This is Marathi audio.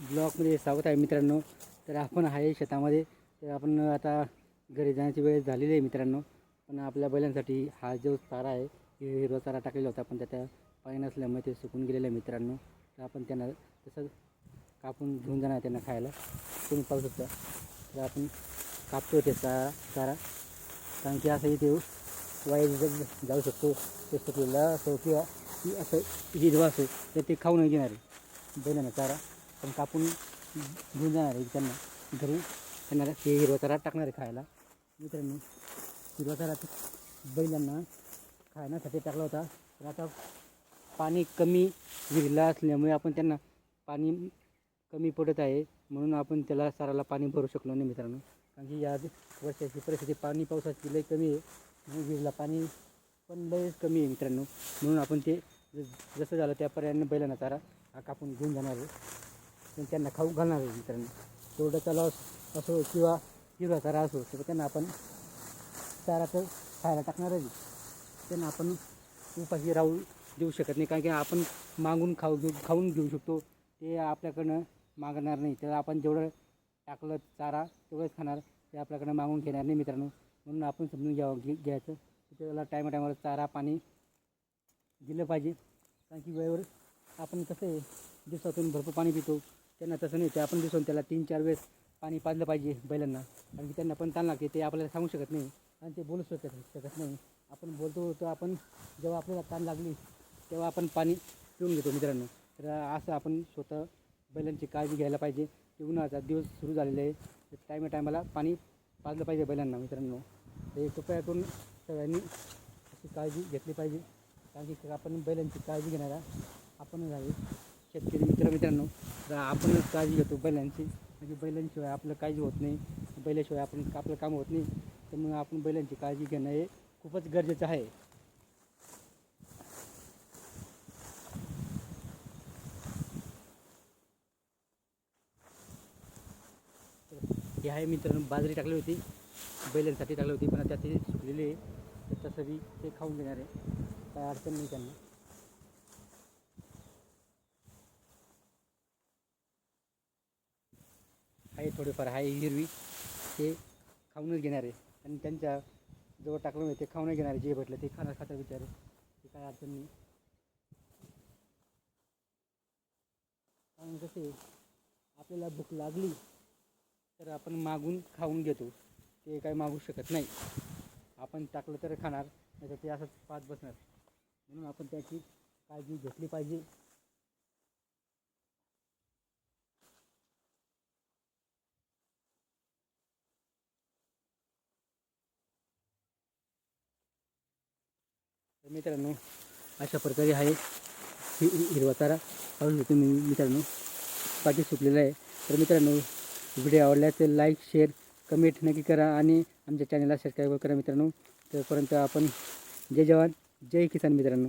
ब्लॉकमध्ये स्वागत आहे मित्रांनो. तर आपण आहे शेतामध्ये. तर आपण आता घरी जाण्याची वेळ झालेली आहे मित्रांनो. पण आपल्या बैलांसाठी हा जो चारा आहे हे हिरवा चारा टाकलेला होता. पण त्याच्या पाणी नसल्यामुळे ते सुकून गेलेलं आहे मित्रांनो. तर आपण त्यांना तसं कापून घेऊन जाणार त्यांना खायला. तुम्ही पाहू शकता. तर आपण कापतो ते चारा चारा. कारण की असं इथे वाईट जाऊ शकतो. ते सुकलेला असो किंवा की असं हिरवा असो तर ते खाऊ नाही घेणार आहे. बैलांना चारा. पण कापून घेऊन जाणार आहे त्यांना. घरी त्यांना ते हिरवा चारा टाकणार आहे खायला. मित्रांनो हिरवा चारा बैलांना खाण्यासाठी टाकला होता. तर आता पाणी कमी विहिरीला असल्यामुळे आपण त्यांना पाणी कमी पडत आहे. म्हणून आपण त्याला चाराला पाणी भरू शकलो नाही मित्रांनो. कारण की या वर्षाची परिस्थिती पाणी पावसाची लई कमी आहे. म्हणून विहिरीला पाणी पण लय कमी आहे मित्रांनो. म्हणून आपण ते ज- जसं झालं त्या पर्यायाने बैलांना चारा हा कापून घेऊन जाणार आहे. पण त्यांना खाऊ घालणार आहे मित्रांनो. तेवढा लॉस असो किंवा हिरवा चारा असो तर त्यांना आपण चारा तर खायला टाकणार आहे. त्यांना आपण उपाशी राहू देऊ शकत नाही कारण की आपण मागून खाऊ घेऊ खाऊन घेऊ शकतो. ते आपल्याकडनं मागणार नाही. तर आपण जेवढं टाकलं चारा तेवढंच खाणार. ते आपल्याकडनं मागून घेणार नाही मित्रांनो. म्हणून आपण समजून घ्यावं घे घ्यायचं. त्याला टायमा टायमाला चारा पाणी दिलं पाहिजे. कारण की वेळेवर आपण कसं आहे दिवसातून भरपूर पाणी पितो. त्यांना तसं नाही ते आपण दिसून त्याला तीन चार वेळेस पाणी पाजलं पाहिजे बैलांना. कारण की त्यांना पण ताण लागते ते आपल्याला सांगू शकत नाही आणि ते बोलू शकत शकत नाही. आपण बोलतो तर आपण जेव्हा आपल्याला ताण लागली तेव्हा आपण पाणी पिऊन घेतो मित्रांनो. तर असं आपण स्वतः बैलांची काळजी घ्यायला पाहिजे. की उन्हाळ्याचा दिवस सुरू झालेला आहे. तर टायमा टायमाला पाणी पाजलं पाहिजे बैलांना मित्रांनो. हे कृपया करून सगळ्यांनी अशी काळजी घेतली पाहिजे. कारण की आपण बैलांची काळजी घेणारा आपणच आहे. शेतकरी मित्र मित्रांनो तर आपणच काळजी घेतो बैलांची. म्हणजे बैलांशिवाय आपलं काळजी होत नाही. बैलाशिवाय आपण आपलं काम होत नाही. त्यामुळे आपण बैलांची काळजी घेणं हे खूपच गरजेचं आहे. हे आहे मित्रांनो बाजरी टाकली होती. बैलांसाठी टाकली होती पण आता सुकलेली आहे. तर तसं बी ते खाऊन घेणार आहे. काय अडचण नाही त्यांना. आहे थोडेफार आहे हिरवी. ते खाऊनच घेणार. आहे आणि त्यांच्या जवळ टाकलं नाही ते खाऊनच घेणार आहे जे भेटलं ते खाणार खातात विचार ते काय अडचण नाही. कारण कसे आपल्याला भूक लागली तर आपण मागून खाऊन घेतो. ते काही मागू शकत नाही. आपण टाकलं तर खाणार नाही तर ते असंच पाच बसणार. म्हणून आपण त्याची काळजी घेतली पाहिजे. मित्रांनो अशा प्रकारे आहे हि हिरवा चारा पाहू शकतो मी मित्रांनो. पाठी सुकलेला आहे. तर मित्रांनो व्हिडिओ आवडला तर लाईक शेअर कमेंट नक्की करा आणि आमच्या चॅनलला सबस्क्राईब करा मित्रांनो. तोपर्यंत आपण जय जवान जय किसान मित्रांनो.